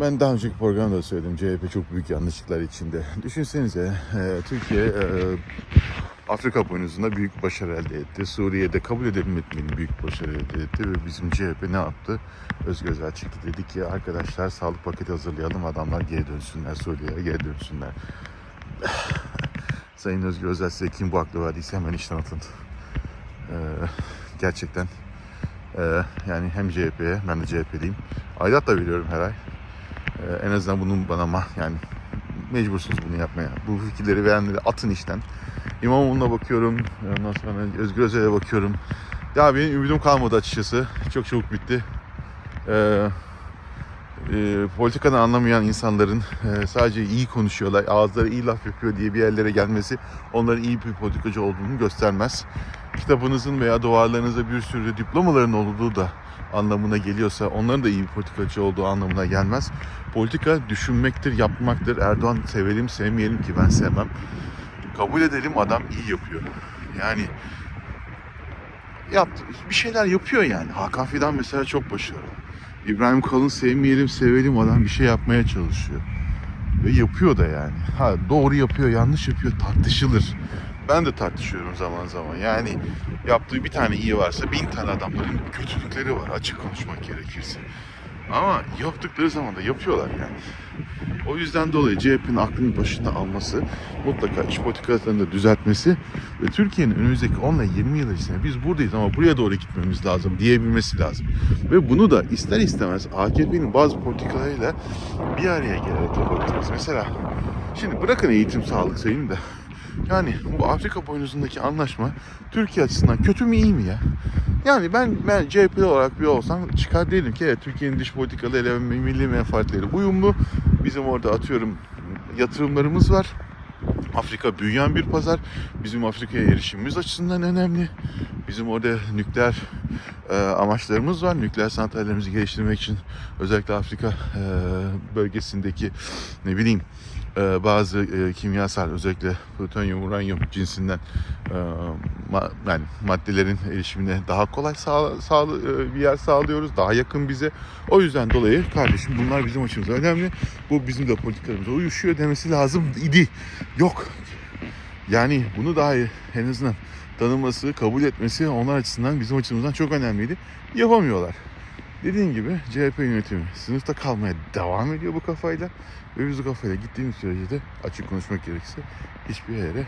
Ben daha önceki programda da söyledim CHP çok büyük yanlışlıklar içinde. Düşünsenize e, Türkiye e, Afrika boynuzunda büyük başarı elde etti. Suriye'de kabul etmeyelim büyük başarı elde etti ve bizim CHP ne yaptı? Özgür Özel çıktı dedi ki arkadaşlar sağlık paketi hazırlayalım adamlar geri dönsünler Suriye'ye geri dönsünler. Sayın Özgür Özel size kim bu aklı verdiyse hemen işten atın. E, gerçekten e, yani hem CHP'ye ben de CHP'liyim. Aidat da veriyorum her ay. Ee, en azından bunun bana ma yani mecbursunuz bunu yapmaya. Bu fikirleri verenleri atın işten. İmamoğlu'na bakıyorum. Ondan sonra Özgür Özel'e bakıyorum. Ya benim ümidim kalmadı açıkçası. Çok çabuk bitti. Ee, e, politikadan anlamayan insanların e, sadece iyi konuşuyorlar, ağızları iyi laf yapıyor diye bir yerlere gelmesi onların iyi bir politikacı olduğunu göstermez. Kitabınızın veya duvarlarınızda bir sürü diplomaların olduğu da anlamına geliyorsa onların da iyi bir politikacı olduğu anlamına gelmez. Politika düşünmektir, yapmaktır. Erdoğan sevelim, sevmeyelim ki ben sevmem. Kabul edelim adam iyi yapıyor. Yani yaptı, bir şeyler yapıyor yani. Hakan Fidan mesela çok başarılı. İbrahim Kalın sevmeyelim, sevelim adam bir şey yapmaya çalışıyor. Ve yapıyor da yani. Ha doğru yapıyor, yanlış yapıyor tartışılır. Ben de tartışıyorum zaman zaman. Yani yaptığı bir tane iyi varsa bin tane adamların kötülükleri var açık konuşmak gerekirse. Ama yaptıkları zaman da yapıyorlar yani. O yüzden dolayı CHP'nin aklını başına alması, mutlaka iç politikalarını düzeltmesi ve Türkiye'nin önümüzdeki 10 ile 20 yıl içinde biz buradayız ama buraya doğru gitmemiz lazım diyebilmesi lazım. Ve bunu da ister istemez AKP'nin bazı politikalarıyla bir araya gelerek yapabiliriz. Mesela şimdi bırakın eğitim sağlık sayın da yani bu Afrika boynuzundaki anlaşma Türkiye açısından kötü mü iyi mi ya? Yani ben ben CHP'li olarak bir olsam çıkar derim ki evet Türkiye'nin dış politikaları ve milli menfaatleri uyumlu. Bizim orada atıyorum yatırımlarımız var. Afrika büyüyen bir pazar. Bizim Afrika'ya erişimimiz açısından önemli. Bizim orada nükleer e, amaçlarımız var. Nükleer santrallerimizi geliştirmek için özellikle Afrika e, bölgesindeki ne bileyim e, bazı e, kimyasal özellikle plütonyum, uranyum cinsinden e, yani maddelerin erişimine daha kolay sağ, sağ, e, bir yer sağlıyoruz. Daha yakın bize. O yüzden dolayı kardeşim bunlar bizim açımızdan önemli. Bu bizim de politikalarımıza uyuşuyor demesi lazım idi. Yok. Yani bunu daha iyi en azından tanıması, kabul etmesi onlar açısından bizim açımızdan çok önemliydi. Yapamıyorlar. Dediğim gibi CHP yönetimi sınıfta kalmaya devam ediyor bu kafayla. Ve biz bu kafayla gittiğimiz sürece de açık konuşmak gerekirse hiçbir yere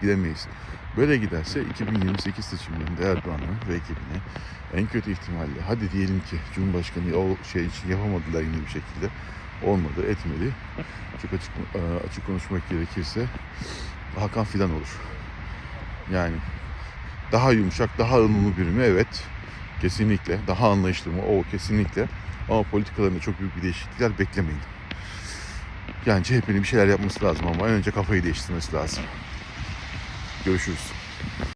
gidemeyiz. Böyle giderse 2028 seçimlerinde Erdoğan'ın ve ekibine en kötü ihtimalle hadi diyelim ki Cumhurbaşkanı o şey için yapamadılar yine bir şekilde olmadı etmedi. Çok açık e, açık konuşmak gerekirse Hakan Fidan olur. Yani daha yumuşak, daha ılımlı biri mi? Evet. Kesinlikle. Daha anlayışlı mı? O kesinlikle. Ama politikalarında çok büyük bir değişiklikler beklemeyin. Yani CHP'nin bir şeyler yapması lazım ama önce kafayı değiştirmesi lazım. Görüşürüz.